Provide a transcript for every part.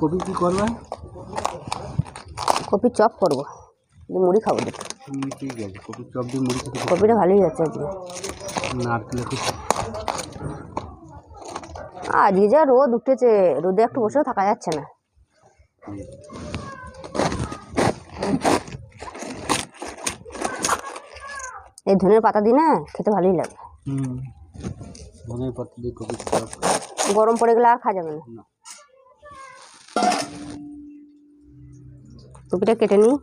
Copy কি করবে? Copy chop করব। মুড়ি খাব দুটো। ঠিক আছে কপি চপ দিয়ে মুড়ি খেতে খুব কপিটা ভালোই যাচ্ছে আজকে। নারকেল খুব আজকে যা রোদ উঠেছে রোদে একটু বসেও থাকা যাচ্ছে না। এই ধনের পাতা দিয়ে না খেতে ভালোই লাগে। পাতা দিয়ে কপি চপ। গরম পড়ে গেলে আর খাওয়া যাবে না। কপিটা কেটে নিই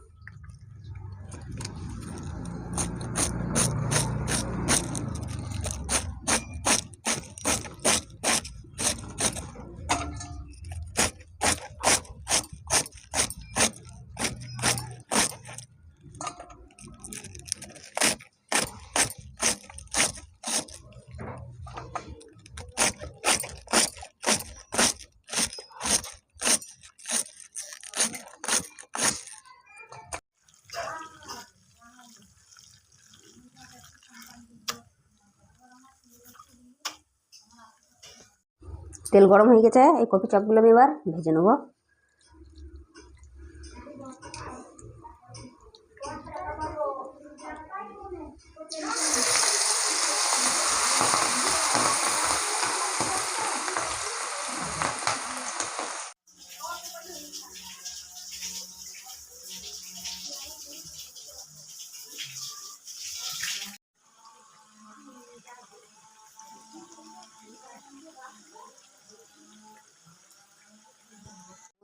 তেল গরম হয়ে গেছে এই কফি চপগুলো আমি এবার ভেজে নেব।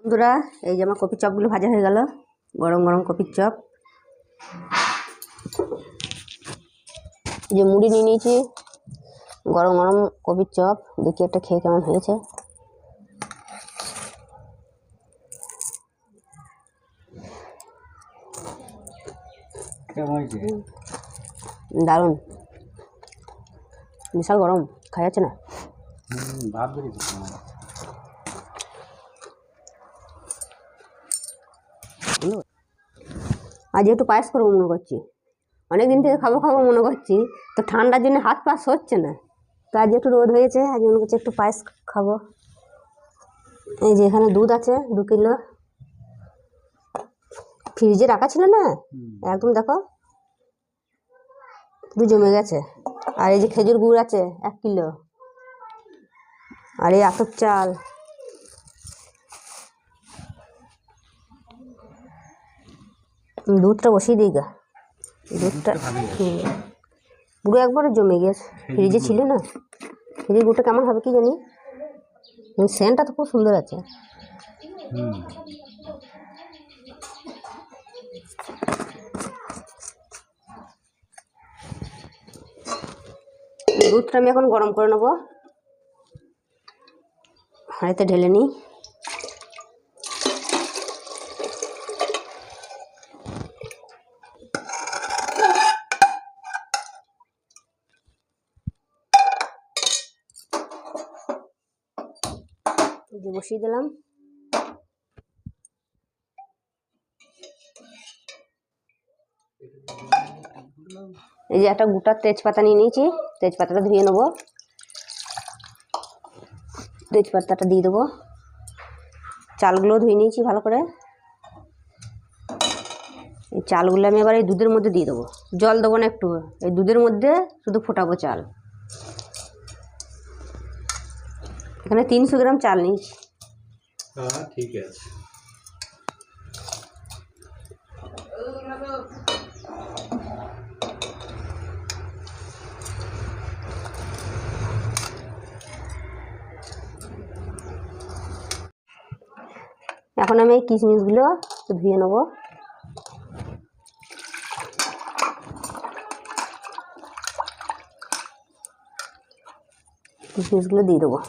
বন্ধুরা এই যে আমার কপির চপগুলো ভাজা হয়ে গেল। গরম গরম কপির চপ। যে মুড়ি নিয়ে নিয়েছি। গরম গরম কপির চপ। দেখি একটা খেয়ে কেমন হয়েছে। দারুণ। বিশাল গরম খাওয়া যাচ্ছে না। ভাব বুঝলো? আজ একটু পায়েস করব মনে করছি অনেক দিন থেকে খাব খাব মনে করছি তো ঠান্ডার জন্য হাত পাস হচ্ছে না। তো আজ একটু রোদ হয়েছে আজ মনে করছি একটু পায়েস খাব। এই যে এখানে দুধ আছে দু কিলো। ফ্রিজে রাখা ছিল না? একদম দেখো পুরো জমে গেছে। আর এই যে খেজুর গুড় আছে এক কিলো। আর এই আতপ চাল। দুধটা বসিয়ে দিই গা। দুধটা। পুরো একবারে জমে গেছে। ফ্রিজে ছিল না। খেজুর গুড়টা কেমন হবে কি জানি? সেন্টটা তো খুব সুন্দর আছে। দুধটা আমি এখন গরম করে নেব। হাঁড়িতে ঢেলে নিই এই যে বসিয়ে দিলাম। এই যে একটা গোটা তেজপাতা নিয়ে নিয়েছি। তেজপাতাটা ধুয়ে নেব। তেজপাতাটা দিয়ে দেবো। চালগুলো ধুয়ে নিয়েছি ভালো করে। এই চালগুলো আমি এবার এই দুধের মধ্যে দিয়ে দেবো। জল দেবো না একটু। এই দুধের মধ্যে শুধু ফোটাবো চাল। এখানে তিনশো গ্রাম চাল নিয়েছি। হ্যাঁ ঠিক আছে। এখন আমি এই কিশমিশগুলো ধুয়ে নেব। কিশমিশগুলো দিয়ে দেবো।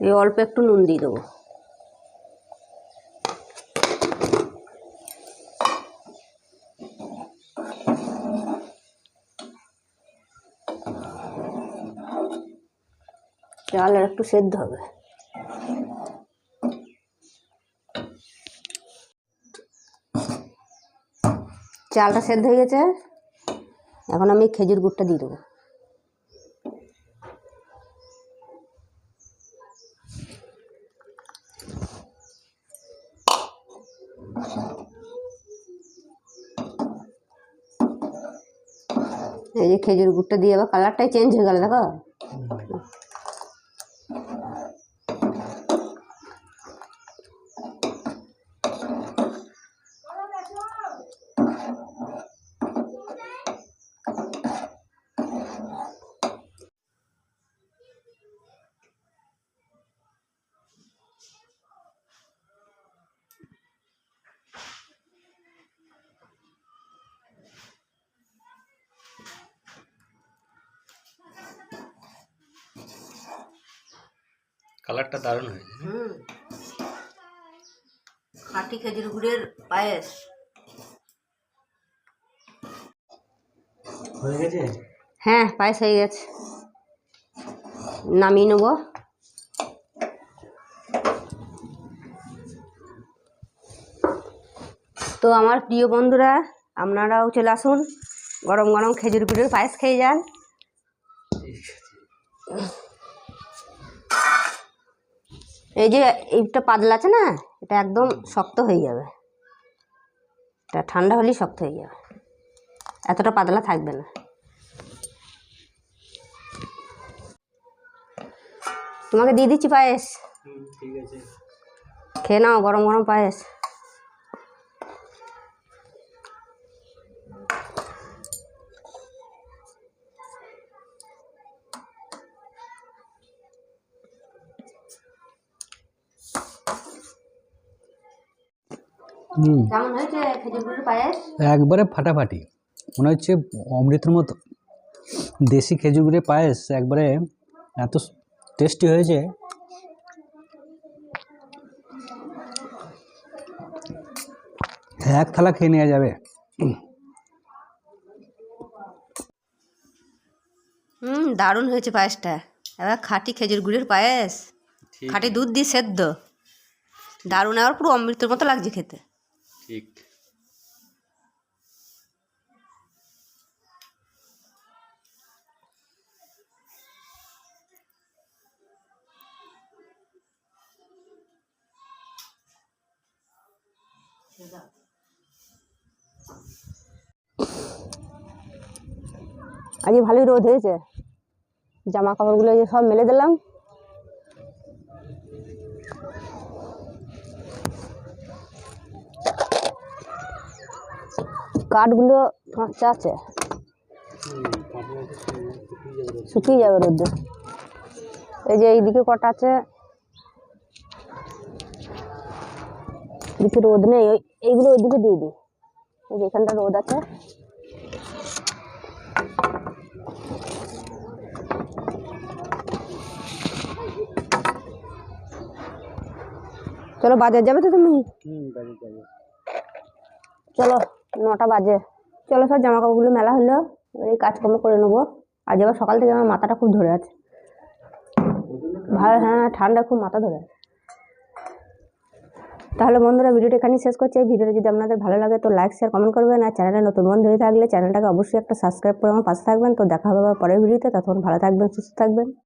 এই অল্প একটু নুন দিয়ে দেবো। চাল আর একটু সেদ্ধ হবে। চালটা সেদ্ধ হয়ে গেছে। এখন আমি খেজুর গুড়টা দিয়ে দেবো। এই যে খেজুর গুড়টা দিয়ে আবার কালারটাই চেঞ্জ হয়ে গেল দেখো। কালারটা দারুণ হয়েছে। হুম। খাঁটি খেজুর গুড়ের পায়েস। হয়ে গেছে? হ্যাঁ পায়েস হয়ে গেছে। নামিয়ে নেব। তো আমার প্রিয় বন্ধুরা আপনারাও চলে আসুন। গরম গরম খেজুর গুড়ের পায়েস খেয়ে যান। ঠিক আছে। এই যে এইটা পাতলা আছে না এটা একদম শক্ত হয়ে যাবে। এটা ঠান্ডা হলেই শক্ত হয়ে যাবে। এতটা পাতলা থাকবে না। তোমাকে দিয়ে দিচ্ছি পায়েস। খেয়ে নাও গরম গরম পায়েস। কেমন হয়েছে? খেজুর পায়েস? একবারে ফাটাফাটি। মনে হচ্ছে অমৃতের মতো। দেশি খেজুর গুড়ের পায়েস একবারে এত টেস্টি হয়েছে। এক থালা খেয়ে নেওয়া যাবে। হুম দারুণ হয়েছে পায়েসটা। এবার খাঁটি খেজুর গুড়ের পায়েস। খাঁটি দুধ দিয়ে সেদ্ধ। দারুণ আবার পুরো অমৃতের মতো লাগছে খেতে। ঠিক। আজকে ভালোই রোদ হয়েছে। জামা কাপড়গুলো যে সব মেলে দিলাম। কাঠগুলো কাঁচা আছে। শুকিয়ে যাবে রোদে এই যে এইদিকে কটা আছে। এদিকে রোদ নেই ওই এইগুলো ওইদিকে দিয়ে দিই। এই যে এখানটা রোদ আছে। চলো বাজার যাবে তো তুমি? হুম বাড়ি যাব। চলো। নটা বাজে। চলো সব জামা কাপড়গুলো মেলা হলো এই কাজকর্ম করে নেব। আজ আবার সকাল থেকে আমার মাথাটা খুব ধরে আছে। ভালো হ্যাঁ ঠান্ডা, খুব মাথা ধরে। আছে তাহলে বন্ধুরা, ভিডিওটা এখানেই শেষ করছি। এই ভিডিওটা যদি আপনাদের ভালো লাগে, তো লাইক শেয়ার কমেন্ট করবেন। আর চ্যানেলে নতুন বন্ধু হয়ে থাকলে চ্যানেলটাকে অবশ্যই একটা সাবস্ক্রাইব করে আমার পাশে থাকবেন। তো দেখা হবে পরের ভিডিওতে তখন ভালো থাকবেন, সুস্থ থাকবেন।